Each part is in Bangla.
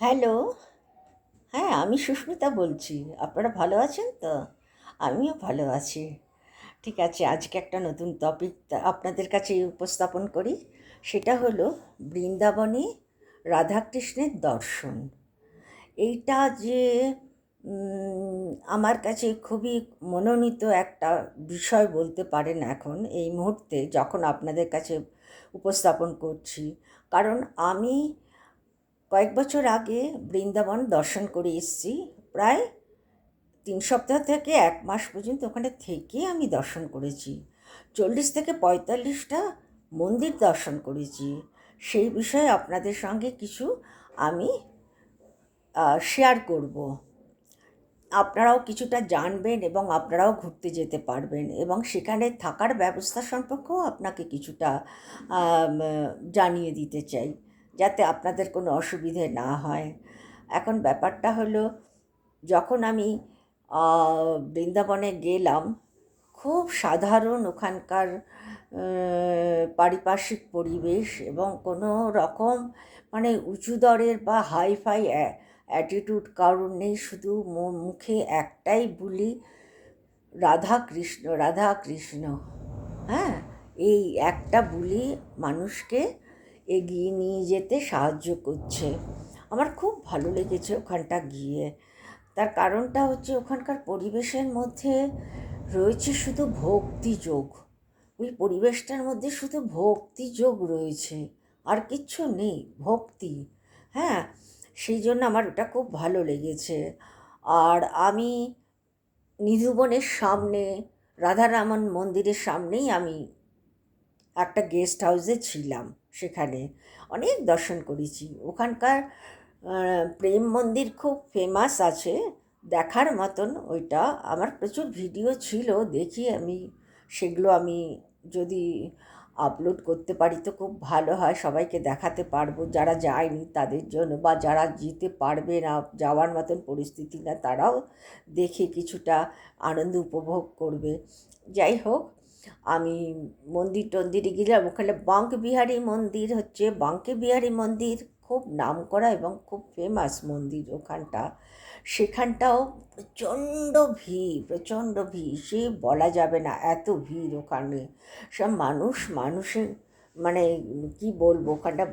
হ্যালো। হ্যাঁ আমি সুস্মিতা বলছি। আপনারা ভালো আছেন তো? আমিও ভালো আছি। ঠিক আছে, আজকে একটা নতুন টপিক আপনাদের কাছে উপস্থাপন করি। সেটা হলো বৃন্দাবনে রাধাকৃষ্ণের দর্শন। এইটা যে আমার কাছে খুবই মনোনীত একটা বিষয় বলতে পারেন এখন এই মুহূর্তে যখন আপনাদের কাছে উপস্থাপন করছি। কারণ আমি কয়েক বছর আগে বৃন্দাবন দর্শন করে এসেছি। প্রায় তিন সপ্তাহ থেকে এক মাস পর্যন্ত ওখানে থেকে আমি দর্শন করেছি। চল্লিশ থেকে পঁয়তাল্লিশটা মন্দির দর্শন করেছি। সেই বিষয়ে আপনাদের সঙ্গে কিছু আমি শেয়ার করব। আপনারাও কিছুটা জানবেন এবং আপনারাও ঘুরতে যেতে পারবেন এবং সেখানে থাকার ব্যবস্থা সম্পর্কেও আপনাকে কিছুটা জানিয়ে দিতে চাই। যাতে আপনাদের কোনো অসুবিধে না হয়। এখন ব্যাপারটা হলো, যখন আমি বৃন্দাবনে গেলাম, খুব সাধারণ ওখানকার পারিপার্শ্বিক পরিবেশ এবং কোনো রকম মানে উঁচু দরের বা হাই ফাই অ্যাটিটিউড কারণ নেই, শুধু মুখে একটাই বলি রাধা কৃষ্ণ রাধা কৃষ্ণ হ্যাঁ এই একটা বুলি মানুষকে এগিয়ে নিয়ে যেতে সাহায্য করছে। আমার খুব ভালো লেগেছে ওখানটা গিয়ে। তার কারণটা হচ্ছে ওখানকার পরিবেশের মধ্যে রয়েছে শুধু ভক্তিযোগ ওই পরিবেশটার মধ্যে শুধু ভক্তিযোগ রয়েছে। আর কিচ্ছু নেই, ভক্তি। হ্যাঁ সেই জন্য আমার ওটা খুব ভালো লেগেছে। আর আমি নিধুবনের সামনে, রাধারামন মন্দিরের সামনেই আমি একটা গেস্ট হাউসে ছিলাম। সেখানে অনেক দর্শন করেছি। ওখানকার প্রেম মন্দির খুব ফেমাস আছে। দেখার মতন ওইটা। আমার প্রচুর ভিডিও ছিল, দেখি আমি। সেগুলো আমি যদি আপলোড করতে পারি তো খুব ভালো হয়। সবাইকে দেখাতে পারব। যারা যায়নি তাদের জন্য বা যারা যেতে পারবে না, যাওয়ার মতন পরিস্থিতি না, তারাও দেখে কিছুটা আনন্দ উপভোগ করবে। যাই হোক আমি মন্দির টন্দিরে গেলাম, ওখানে বিহারী মন্দির হচ্ছে বিহারী মন্দির খুব নাম করা এবং খুব ফেমাস মন্দির ওখানটা। সেখানটাও প্রচণ্ড ভিড় প্রচণ্ড ভিড়, সে বলা যাবে না এত ভিড় ওখানে। সব মানুষ, মানুষের মানে কি বলব, ওখানটা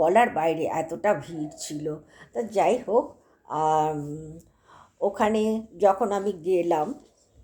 বলার বাইরে এতটা ভিড় ছিল। তা যাই হোক ওখানে যখন আমি গেলাম,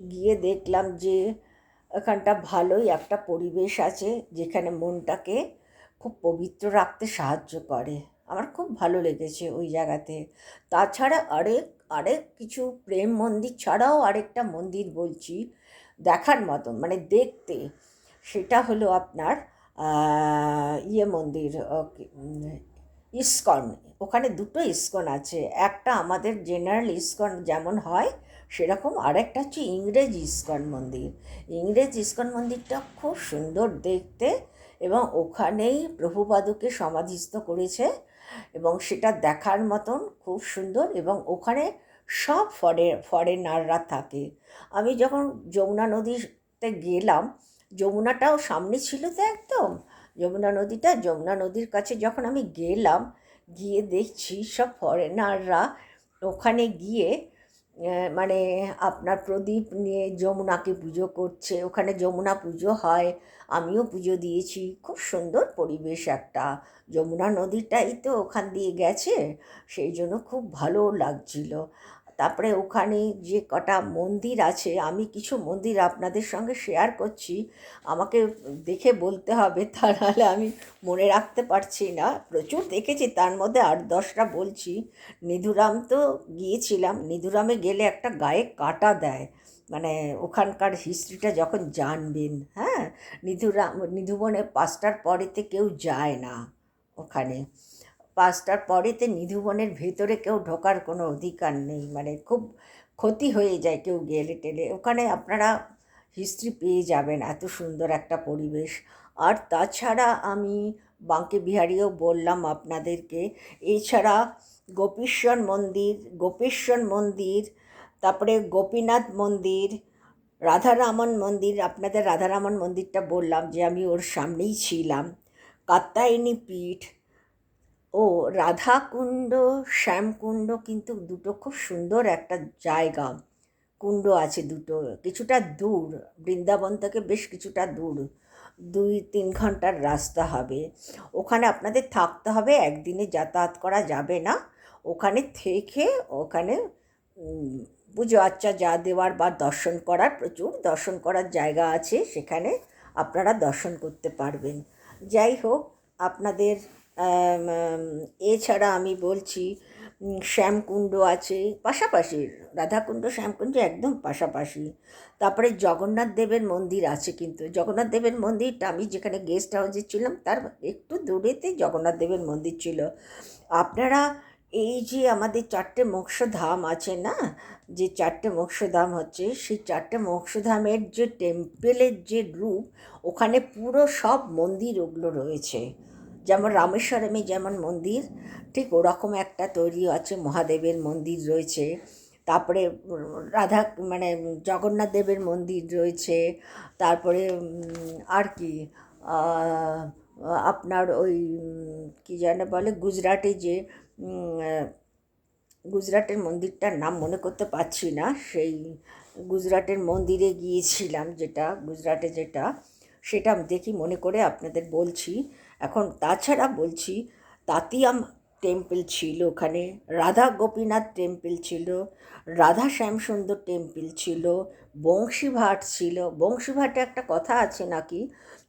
গিয়ে দেখলাম যে ওখানটা ভালোই একটা পরিবেশ আছে, যেখানে মনটাকে খুব পবিত্র রাখতে সাহায্য করে। আমার খুব ভালো লেগেছে ওই জায়গাতে। তাছাড়া আরেক আরেক কিছু প্রেম মন্দির ছাড়াও আরেকটা মন্দির বলছি দেখার মতন মানে দেখতে, সেটা হলো আপনার ইয়ে মন্দির ইস্কন। ওখানে দুটো ইস্কন আছে। একটা আমাদের জেনারেল ইস্কন যেমন হয় সেরকম আরেকটা হচ্ছে ইংরেজ ইস্কন মন্দির। ইংরেজ ইস্কন মন্দিরটা খুব সুন্দর দেখতে এবং ওখানেই প্রভুপাদুকে সমাধিস্থ করেছে এবং সেটা দেখার মতন খুব সুন্দর এবং ওখানে সব ফরে, ফরেনাররা থাকে। আমি যখন যমুনা নদীতে গেলাম, যমুনাটাও সামনে ছিল তো একদম। যমুনা নদীটা, যমুনা নদীর কাছে যখন আমি গেলাম, গিয়ে দেখছি সব ফরেনাররা ওখানে গিয়ে মানে আপনার প্রদীপ নিয়ে যমুনাকে পুজো করছে, ওখানে যমুনা পুজো হয়, আমিও পুজো দিয়েছি। খুব সুন্দর পরিবেশ একটা। যমুনা নদীটাই তো ওখান দিয়ে গেছে, সেই জন্য খুব ভালো লাগছিল। তারপরে ওখানে যে কটা মন্দির আছে, আমি কিছু মন্দির আপনাদের সঙ্গে শেয়ার করছি। আমাকে দেখে বলতে হবে তা নাহলে আমি মনে রাখতে পারছি না। প্রচুর দেখেছি, তার মধ্যে আট দশটা বলছি। নিধুরাম তো গিয়েছিলাম, নিধুরামে গেলে একটা গায়ে কাটা দেয়। মানে ওখানকার হিস্ট্রিটা যখন জানবেন হ্যাঁ? নিধুরাম নিধুবনে পাঁচটার পরেতে কেউ যায় না ওখানে। পাঁচটার পরেতে নিধুবনের ভেতরে কেউ ঢোকার কোনো অধিকার নেই। মানে খুব ক্ষতি হয়ে যায় কেউ গেলে টেলে। ওখানে আপনারা হিস্ট্রি পেয়ে যাবেন এত সুন্দর একটা পরিবেশ। আর তাছাড়া আমি বাঁকে বিহারীও বললাম আপনাদেরকে, এছাড়া গোপীশ্বর মন্দির, গোপেশ্বর মন্দির, তারপরে গোপীনাথ মন্দির, রাধারামন মন্দির, আপনাদের রাধারামন মন্দিরটা বললাম যে আমি ওর সামনেই ছিলাম। কাত্যায়নী পীঠ ও রাধাকুণ্ড, শ্যামকুণ্ড কিন্তু দুটো খুব সুন্দর একটা জায়গা। কুণ্ড আছে দুটো, কিছুটা দূর, বৃন্দাবন থেকে বেশ কিছুটা দূর। দুই তিন ঘণ্টার রাস্তা হবে। ওখানে আপনাদের থাকতে হবে, একদিনে যাতায়াত করা যাবে না। ওখানে থেকে ওখানে পুজো আচ্চা যা দেওয়ার বা দর্শন করার প্রচুর দর্শন করার জায়গা আছে, সেখানে আপনারা দর্শন করতে পারবেন। যাই হোক, আপনাদের এছাড়া আমি বলছি শ্যামকুণ্ড আছে, পাশাপাশি, রাধাকুণ্ড, শ্যামকুণ্ড একদম পাশাপাশি। তারপরে জগন্নাথ দেবের মন্দির আছে কিন্তু, জগন্নাথ দেবের মন্দিরটা আমি যেখানে গেস্ট হাউসে ছিলাম, তার একটু দূরেতে জগন্নাথ দেবের মন্দির ছিল। আপনারা এই যে আমাদের চারটে মোক্ষধাম আছে না, যে চারটে মোক্ষধাম হচ্ছে, সেই চারটে মোক্ষধামের যে টেম্পেলের যে রূপ, ওখানে পুরো সব মন্দির ওগুলো রয়েছে। যেমন রামেশ্বরমে যেমন মন্দির, ঠিক ওরকম একটা তৈরি আছে, মহাদেবের মন্দির রয়েছে। তারপরে রাধা মানে জগন্নাথ দেবের মন্দির রয়েছে। তারপরে আর কি আপনার ওই, কি যেন বলে, গুজরাটে যে গুজরাটের মন্দিরটার নাম মনে করতে পারছি না। সেই গুজরাটের মন্দিরে গিয়েছিলাম যেটা, গুজরাটে যেটা, সেটা দেখি মনে করে আপনাদের বলছি। এখন তাছাড়া বলছি, তাতিয়াম টেম্পল ছিল ওখানে, রাধা গোপীনাথ টেম্পল ছিল, রাধা শ্যামসুন্দর টেম্পল ছিল, বংশীভাট ছিল। বংশীভাটে একটা কথা আছে নাকি?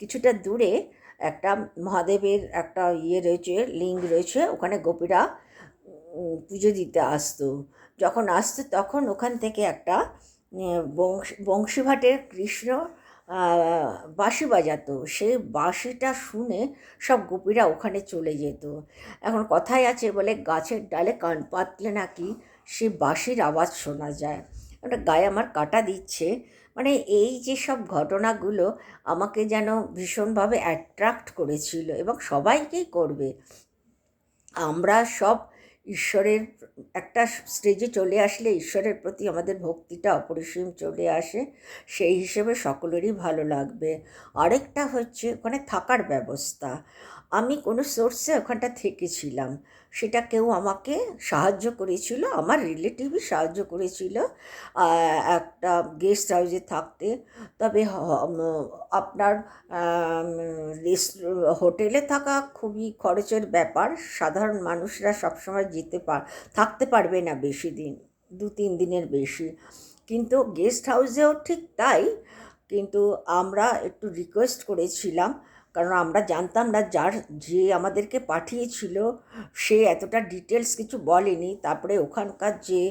কিছুটা দূরে একটা মহাদেবের একটা ইয়ে রয়েছে, লিঙ্গ রয়েছে, ওখানে গোপীরা পুজো দিতে আসতো। যখন আসতো তখন ওখান থেকে একটা বংশ, বংশীভাটের কৃষ্ণ বাঁশি বাজাতো। সেই বাঁশিটা শুনে সব গোপীরা ওখানে চলে যেত। এখন কথাই আছে বলে গাছের ডালে কান পাতলে নাকি সে বাঁশির আওয়াজ শোনা যায়। ওটা গায়ে আমার কাটা দিচ্ছে। মানে এই যে সব ঘটনাগুলো আমাকে যেন ভীষণভাবে অ্যাট্রাক্ট করেছিল এবং সবাইকেই করবে। আমরা সব ঈশ্বরের একটা স্টেজে চলে আসলে ঈশ্বরের প্রতি আমাদের ভক্তিটা অপরিসীম চলে আসে, সেই হিসেবে সকলেরই ভালো লাগবে। আরেকটা হচ্ছে ওখানে থাকার ব্যবস্থা। আমি কোনো সোর্সে ওখানটা থেকেছিলাম। সেটা কেউ আমাকে সাহায্য করেছিল, আমার রিলেটিভই সাহায্য করেছিল একটা গেস্ট হাউসে থাকতে। তবে আপনার হোটেলে থাকা খুবই খরচের ব্যাপার, সাধারণ মানুষরা সবসময় যেতে পার, থাকতে পারবে না বেশি দিন, দু, তিন দিনের বেশি। কিন্তু গেস্ট হাউসেও ঠিক তাই, কিন্তু আমরা একটু রিকোয়েস্ট করেছিলাম কারণ আমরা জানতাম না যার, যে আমাদেরকে পাঠিয়েছিল, সে এতটা ডিটেলস কিছু বলেনি। তারপরে ওখানকার যে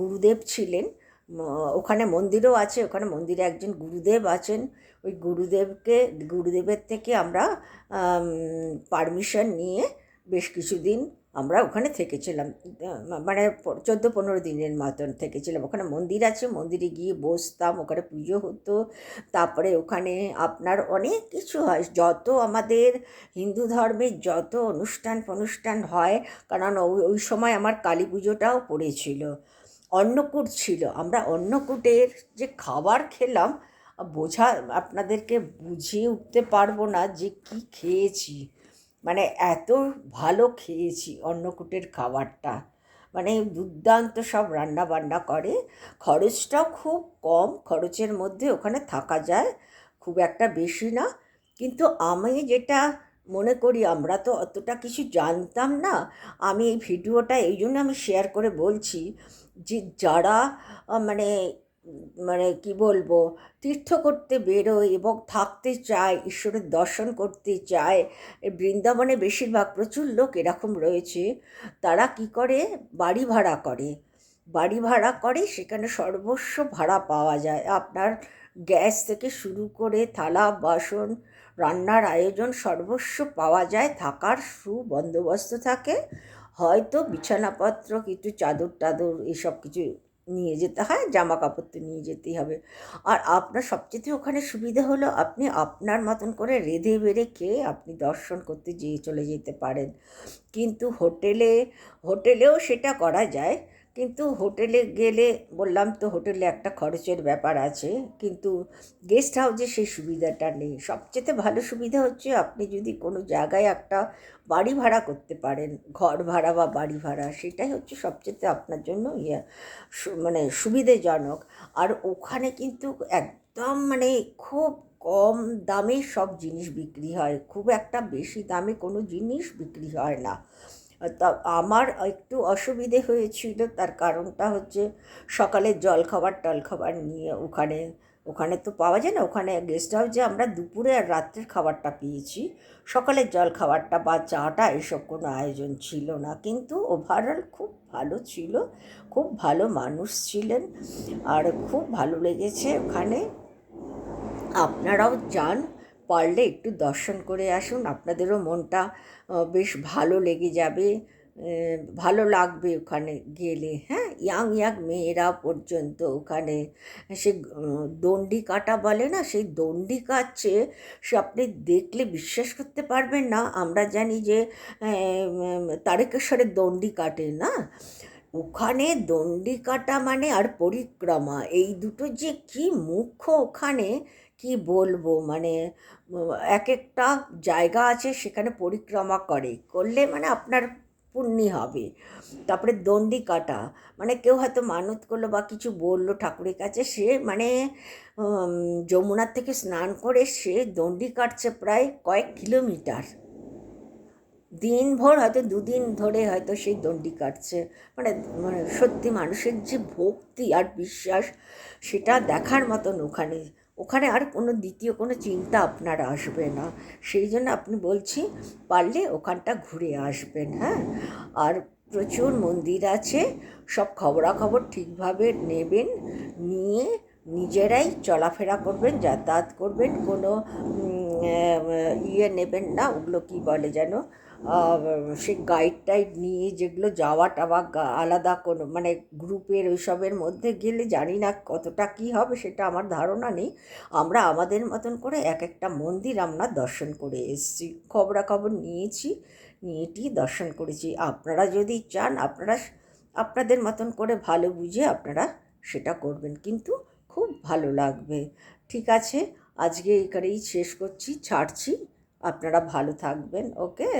গুরুদেব ছিলেন ওখানে মন্দিরও আছে, ওখানে মন্দিরে একজন গুরুদেব আছেন। ওই গুরুদেবকে, গুরুদেবের থেকে আমরা পারমিশন নিয়ে বেশ কিছুদিন আমরা ওখানে থেকেছিলাম মানে চোদ্দ পনেরো দিনের মতন থেকেছিলাম। ওখানে মন্দির আছে, মন্দিরে গিয়ে বসতাম, ওখানে পুজো হতো। তারপরে ওখানে আপনার অনেক কিছু হয়, যত আমাদের হিন্দু ধর্মের যত অনুষ্ঠান ফনুষ্ঠান হয়, কারণ ওই ওই সময় আমার কালী পুজোটাও পড়েছিল। অন্নকূট ছিল, আমরা অন্নকূটের যে খাবার খেলাম, বোঝা, আপনাদেরকে বুঝিয়ে উঠতে পারব না যে কি খেয়েছি। মানে এত ভালো খেয়েছি অন্নকূটের খাবারটা। মানে দুর্দান্ত সব রান্না বান্না করে। খরচটাও খুব কম, খরচের মধ্যে ওখানে থাকা যায়, খুব একটা বেশি না। কিন্তু আমি যেটা মনে করি, আমরা তো অতটা কিছু জানতাম না। আমি এই ভিডিওটা এই জন্য আমি শেয়ার করে বলছি যে যারা মানে মানে কি বলব, তীর্থ করতে বেরোয় এবং থাকতে চায়, ঈশ্বরের দর্শন করতে চায়, বৃন্দাবনে বেশিরভাগ প্রচুর লোক এরকম রয়েছে, তারা কি করে? বাড়ি ভাড়া করে। বাড়ি ভাড়া করে, সেখানে সর্বস্ব ভাড়া পাওয়া যায়। আপনার গ্যাস থেকে শুরু করে থালা, বাসন, রান্নার আয়োজন সর্বস্ব পাওয়া যায়, থাকার সুবন্দোবস্ত থাকে। হয়তো বিছানাপত্র, কিছু চাদর টাদর এসব কিছু নিয়ে যেতে, হয় জামা কাপড় তো নিয়ে যেতেই হবে। আর আপনার সবচেয়ে ওখানে সুবিধা হলো, আপনি আপনার মতন করে রেঁধে বেড়ে খেয়ে আপনি দর্শন করতে যেয়ে চলে যেতে পারেন। কিন্তু হোটেলে, হোটেলেও সেটা করা যায়। কিন্তু হোটেলে গেলে বললাম তো হোটেলে একটা খরচের ব্যাপার আছে, কিন্তু গেস্ট হাউসে সেই সুবিধাটা নেই। সবচেয়ে ভালো সুবিধা হচ্ছে আপনি যদি কোনো জায়গায় একটা বাড়ি ভাড়া করতে পারেন, ঘর ভাড়া বা বাড়ি ভাড়া, সেটাই হচ্ছে সবচেয়ে আপনার জন্য ইয়ে মানে সুবিধেজনক। আর ওখানে কিন্তু একদম মানে খুব কম দামে সব জিনিস বিক্রি হয়, খুব একটা বেশি দামে কোনো জিনিস বিক্রি হয় না। আমার একটু অসুবিধে হয়েছিল, তার কারণটা হচ্ছে সকালের জল খাবার টল খাবার নিয়ে ওখানে ওখানে তো পাওয়া যায় না, ওখানে গেস্ট হাউসে আমরা দুপুরে আর রাত্রের খাবারটা পেয়েছি। সকালের জল খাবারটা বা চাটা এসব কোনো আয়োজন ছিল না, কিন্তু ওভারঅল খুব ভালো ছিল, খুব ভালো মানুষ ছিলেন আর খুব ভালো লেগেছে ওখানে। আপনারাও যান পারলে একটু দর্শন করে আসুন। আপনাদেরও মনটা বেশ ভালো লেগে যাবে। ভালো লাগবে ওখানে গেলে হ্যাঁ? ইয়াং ইয়াং মেয়েরা পর্যন্ত ওখানে। সে দণ্ডি কাটা বলে না, সেই দণ্ডি কাটছে সে আপনি দেখলে বিশ্বাস করতে পারবেন না। আমরা জানি যে তারকেশ্বরের দণ্ডি কাটে না? ওখানে দণ্ডি কাটা মানে আর পরিক্রমা। এই দুটো যে কি মুখ্য ওখানে কি বলব? মানে এক একটা জায়গা আছে সেখানে পরিক্রমা করে। করলে মানে আপনার পুণ্যি হবে। তারপরে দণ্ডি কাটা মানে কেউ হয়তো মানত করল বা কিছু বলল ঠাকুরের কাছে, সে মানে যমুনার থেকে স্নান করে সে দণ্ডি কাটছে প্রায় কয়েক কিলোমিটার। দিনভর হয়তো দুদিন ধরে হয়তো সেই দণ্ডি কাটছে। মানে মানে সত্যি মানুষের যে ভক্তি আর বিশ্বাস, সেটা দেখার মতন ওখানে ওখানে আর কোনো দ্বিতীয় কোনো চিন্তা আপনার আসবে না। সেই জন্য আপনি বলছি, পারলে ওখানটা ঘুরে আসবেন হ্যাঁ? আর প্রচুর মন্দির আছে, সব খবরাখবর ঠিকভাবে নেবেন, নিয়ে নিজেরাই চলাফেরা করবেন, যাতায়াত করবেন, কোনো ইয়ে নেবেন না, ওগুলো কী বলে যেন সে গাইড টাইড নিয়ে যেগুলো যাওয়া টাওয়া আলাদা কোনো মানে গ্রুপের ওইসবের মধ্যে গেলে জানি না কতটা কী হবে সেটা আমার ধারণা নেই। আমরা আমাদের মতন করে এক একটা মন্দির আমরা দর্শন করে এসেছি, খবরাখবর নিয়েছি, নিয়েটি দর্শন করেছি। আপনারা যদি চান, আপনারা আপনাদের মতন করে ভালো বুঝে আপনারা সেটা করবেন, কিন্তু খুব ভালো লাগবে। ঠিক আছে, আজকে এখানেই শেষ করছি, ছাড়ছি। আপনারা ভালো থাকবেন, ওকে?